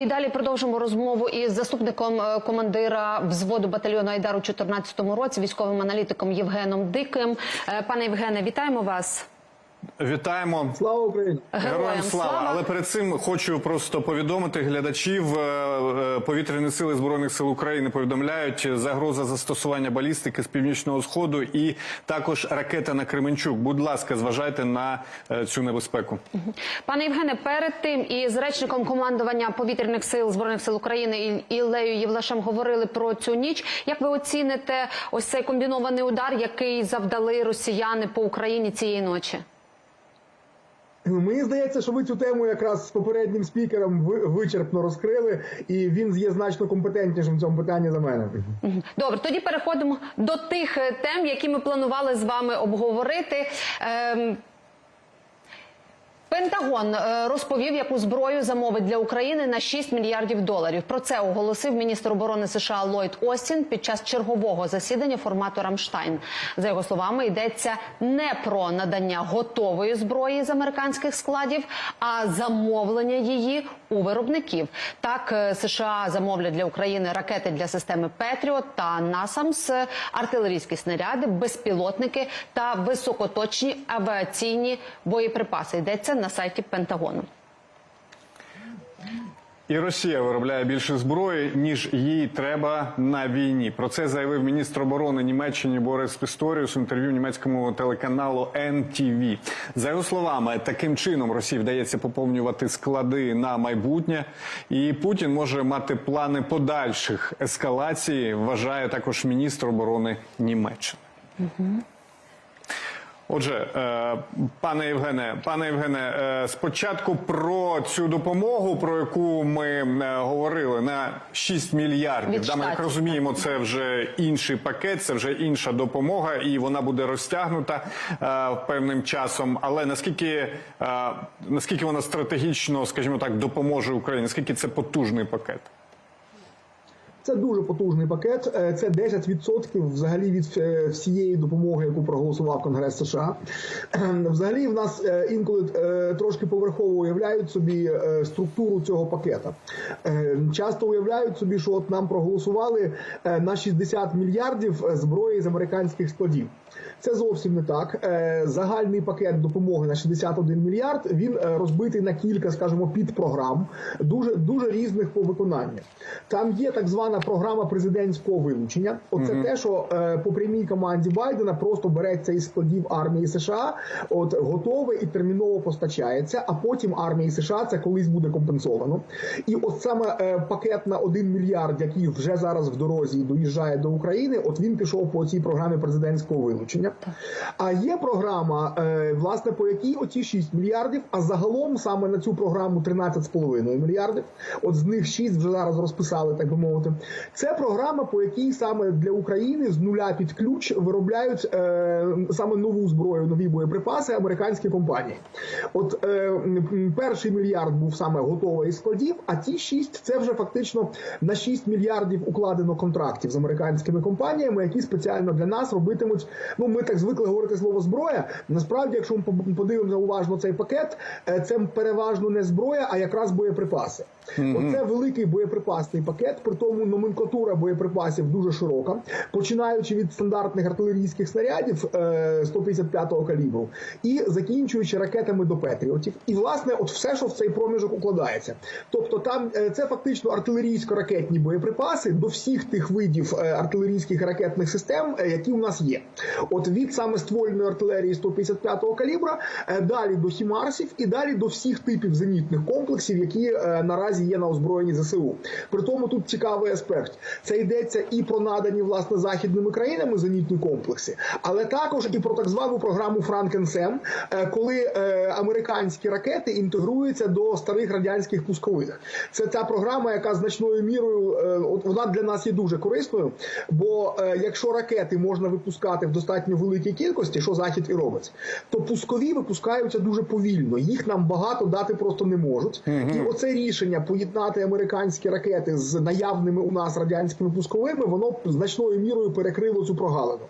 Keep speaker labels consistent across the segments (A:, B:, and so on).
A: І далі продовжимо розмову із заступником е, командира взводу батальйону Айдар у 2014 році, військовим аналітиком Євгеном Диким. Е, Пане Євгене, вітаємо вас.
B: Вітаємо.
C: Слава Україні!
B: Героям слава! Але перед цим хочу просто повідомити глядачів. е, е, Повітряні сили збройних сил України повідомляють загроза застосування балістики з північного сходу і також ракета на Кременчук. Будь ласка, зважайте на е, цю небезпеку.
A: Пане Євгене, перед тим із речником командування повітряних сил збройних сил України І- Іллею Євлашем говорили про цю ніч. Як ви оціните ось цей комбінований удар, який завдали росіяни по Україні цієї ночі?
C: Мені здається, що ви цю тему якраз з попереднім спікером вичерпно розкрили, і він є значно компетентнішим в цьому питанні за мене.
A: Добре, тоді переходимо до тих е, тем, які ми планували з вами обговорити. Пентагон е, розповів, яку зброю замовить для України на 6 мільярдів доларів. Про це оголосив міністр оборони США Ллойд Остін під час чергового засідання формату Рамштайн. За його словами, йдеться не про надання готової зброї з американських складів, а замовлення її у виробників. Так е, США замовлять для України ракети для системи Петріот та Насамс, артилерійські снаряди, безпілотники та високоточні авіаційні боєприпаси. Йдеться на сайті Пентагону.
B: І Росія виробляє більше зброї, ніж їй треба на війні. Про це заявив міністр оборони Німеччини Борис Пісторіус в інтерв'ю німецькому телеканалу NTV. За його словами, таким чином Росії вдається поповнювати склади на майбутнє, і Путін може мати плани подальших ескалацій. Вважає також міністр оборони Німеччини. Отже, е, пане Євгене, пане Євгене, е, спочатку про цю допомогу, про яку ми е, говорили на 6 мільярдів. Да, ми як розуміємо, це вже інший пакет, це вже інша допомога, і вона буде розтягнута певним часом. Але наскільки наскільки вона стратегічно, скажімо так, допоможе Україні? Наскільки це потужний пакет?
C: Це дуже потужний пакет. Е, Це 10% взагалі від е, всієї допомоги, яку проголосував Конгрес США. Взагалі, в нас е, інколи трошки поверхово уявляють собі структуру цього пакета. Часто уявляють собі, що от нам проголосували на 60 мільярдів зброї з американських складів. Це зовсім не так. Загальний пакет допомоги на 61 мільярд він розбитий на кілька, скажімо, підпрограм, дуже дуже різних по виконанню. Там є так звана програма президентського вилучення. Оце те, що е, по прямій команді Байдена просто береться із складів армії США, от готове і терміново постачається. А потім армії США це колись буде компенсовано. І от саме е, пакет на 1 мільярд, який вже зараз в дорозі доїжджає до України, от він пішов по цій програмі президентського вилучення. А є програма, е, власне, по якій оці 6 мільярдів, а загалом саме на цю програму 13,5 мільярдів. От з них 6 вже зараз розписали, так би мовити. Це програма, по якій саме для України з нуля під ключ виробляють е, саме нову зброю, нові боєприпаси американські компанії. От е, перший мільярд був саме готовий складів, а ті 6 це вже фактично на 6 мільярдів укладено контрактів з американськими компаніями, які спеціально для нас робитимуть. Ну, ми так звикли говорити слово зброя. Насправді, якщо ми подивимося уважно цей пакет, е, це переважно не зброя, а якраз боєприпаси. Оце великий боєприпасний пакет, при тому номенклатура боєприпасів дуже широка, починаючи від стандартних артилерійських снарядів е, 155-го калібру і закінчуючи ракетами до Петріотів. І власне, от все, що в цей проміжок укладається. Тобто, там е, це фактично артилерійсько-ракетні боєприпаси до всіх тих видів е, артилерійських ракетних систем, е, які у нас є. От від саме ствольної артилерії 155-го калібра, е, далі до хімарсів і далі до всіх типів зенітних комплексів, які е, наразі є на озброєнні ЗСУ. При тому тут цікавий аспект. Це йдеться і про надані власне західними країнами зенітні комплекси, але також і про так звану програму Франкенсем, е, коли е, американські ракети інтегруються до старих радянських пускових. Це та програма, яка значною мірою е, вона для нас є дуже корисною. Бо якщо ракети можна випускати в достатньо великій кількості, що захід і робить, то пускові випускаються дуже повільно. Їх нам багато дати просто не можуть. І оце рішення поєднати американські ракети з наявними у нас радянськими пусковими, воно значною мірою перекрило цю прогалину.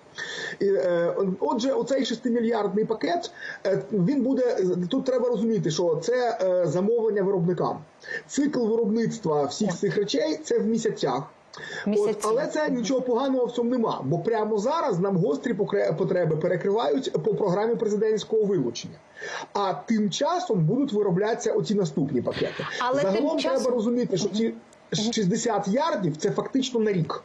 C: І, е, отже, оцей 6-мільярдний пакет е, він буде тут. Треба розуміти, що це е, замовлення виробникам. Цикл виробництва всіх цих речей це в місяцях. От, але це нічого поганого в цьому нема, бо прямо зараз нам гострі потреби перекривають по програмі президентського вилучення. А тим часом будуть вироблятися оці наступні пакети.
A: Але тим
C: Загалом
A: часом-
C: треба розуміти, що ці 60 ярдів це фактично на рік.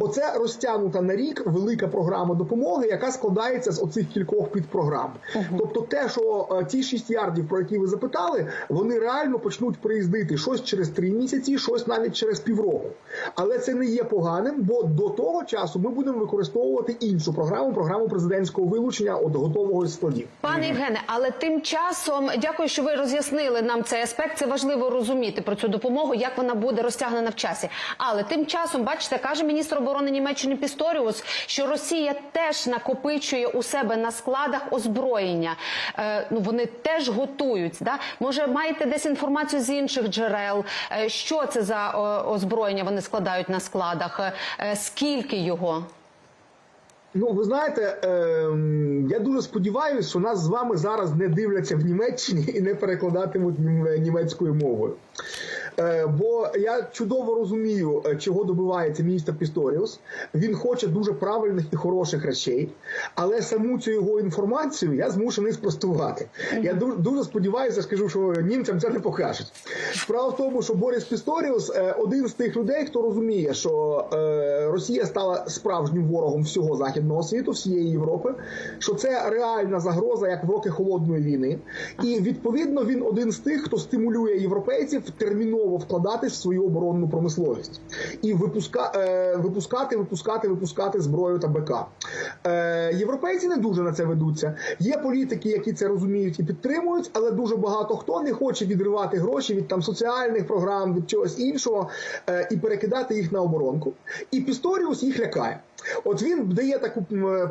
C: Оце розтягнута на рік велика програма допомоги, яка складається з оцих кількох підпрограм. Тобто, те, що е, ті 6 ярдів, про які ви запитали, вони реально почнуть приїздити щось через 3 місяці, щось навіть через півроку. Але це не є поганим, бо до того часу ми будемо використовувати іншу програму, програму президентського вилучення от готового складів.
A: Пане Євгене, але тим часом дякую, що ви роз'яснили нам цей аспект. Це важливо розуміти про цю допомогу, як вона буде розтягнена в часі. Але тим часом, бачите, каже міністр оборони Німеччини Пісторіус, що Росія теж накопичує у себе на складах озброєння. Е, ну вони теж готують. Да? Може, маєте десь інформацію з інших джерел? Е, що це за о, озброєння вони складають на складах? Е, скільки його?
C: Ну, ви знаєте, ем, я дуже сподіваюся, що нас з вами зараз не дивляться в Німеччині і не перекладатимуть німецькою мовою. Е, бо я чудово розумію, е, чого добивається міністр Пісторіус. Він хоче дуже правильних і хороших речей, але саму цю його інформацію я змушений спростувати. Я дуже, дуже сподіваюся, скажу, що німцям це не покажуть. Справа в тому, що Борис Пісторіус е, один з тих людей, хто розуміє, що Росія стала справжнім ворогом всього західного світу, всієї Європи, що це реальна загроза, як в роки холодної війни, і відповідно він один з тих, хто стимулює європейців терміново вкладатись в свою оборонну промисловість і випуска, е, випускати, випускати, випускати зброю та БК. Е, європейці не дуже на це ведуться. Є політики, які це розуміють і підтримують, але дуже багато хто не хоче відривати гроші від там соціальних програм, від чогось іншого е, і перекидати їх на оборонку. І Пісторіус їх лякає. От він дає таку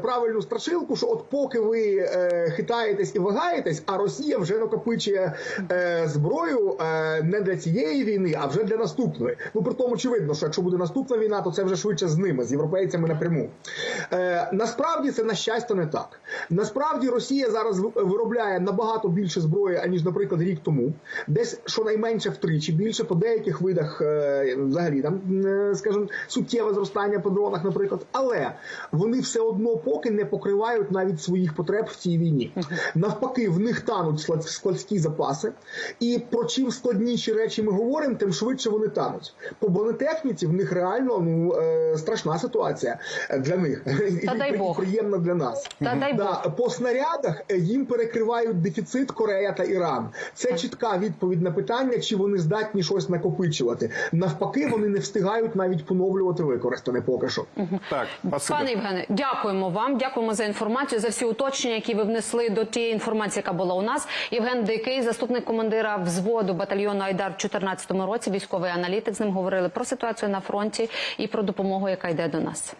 C: правильну страшилку, що от поки ви е, хитаєтесь і вагаєтесь, а Росія вже накопичує е, зброю е, не для цієї війни, а вже для наступної. Ну при тому очевидно, що якщо буде наступна війна, то це вже швидше з ними, з європейцями напряму. Е, насправді це на щастя не так. Насправді Росія зараз виробляє набагато більше зброї, аніж, наприклад, рік тому, десь щонайменше втричі більше по деяких видах, е, взагалі там, е, скажімо, суттєве зростання по дронах, наприклад. Але вони все одно поки не покривають навіть своїх потреб в цій війні. Навпаки, в них тануть складські запаси, і про чим складніші речі ми говоримо, тим швидше вони тануть. По бронетехніці в них реально ну е, страшна ситуація для них
A: Та
C: І-
A: дай Бог.
C: приємна для нас.
A: Та дай
C: Да, по снарядах е, їм перекривають дефіцит Корея та Іран. Це чітка відповідь на питання, чи вони здатні щось накопичувати. Навпаки, вони не встигають навіть поновлювати використане поки що.
B: Так, спасибі.
A: Пане Євгене, дякуємо вам. Дякуємо за інформацію, за всі уточнення, які ви внесли до тієї інформації, яка була у нас. Євген Дикий, заступник командира взводу батальйону Айдар в 2014 році, військовий аналітик. З ним говорили про ситуацію на фронті і про допомогу, яка йде до нас.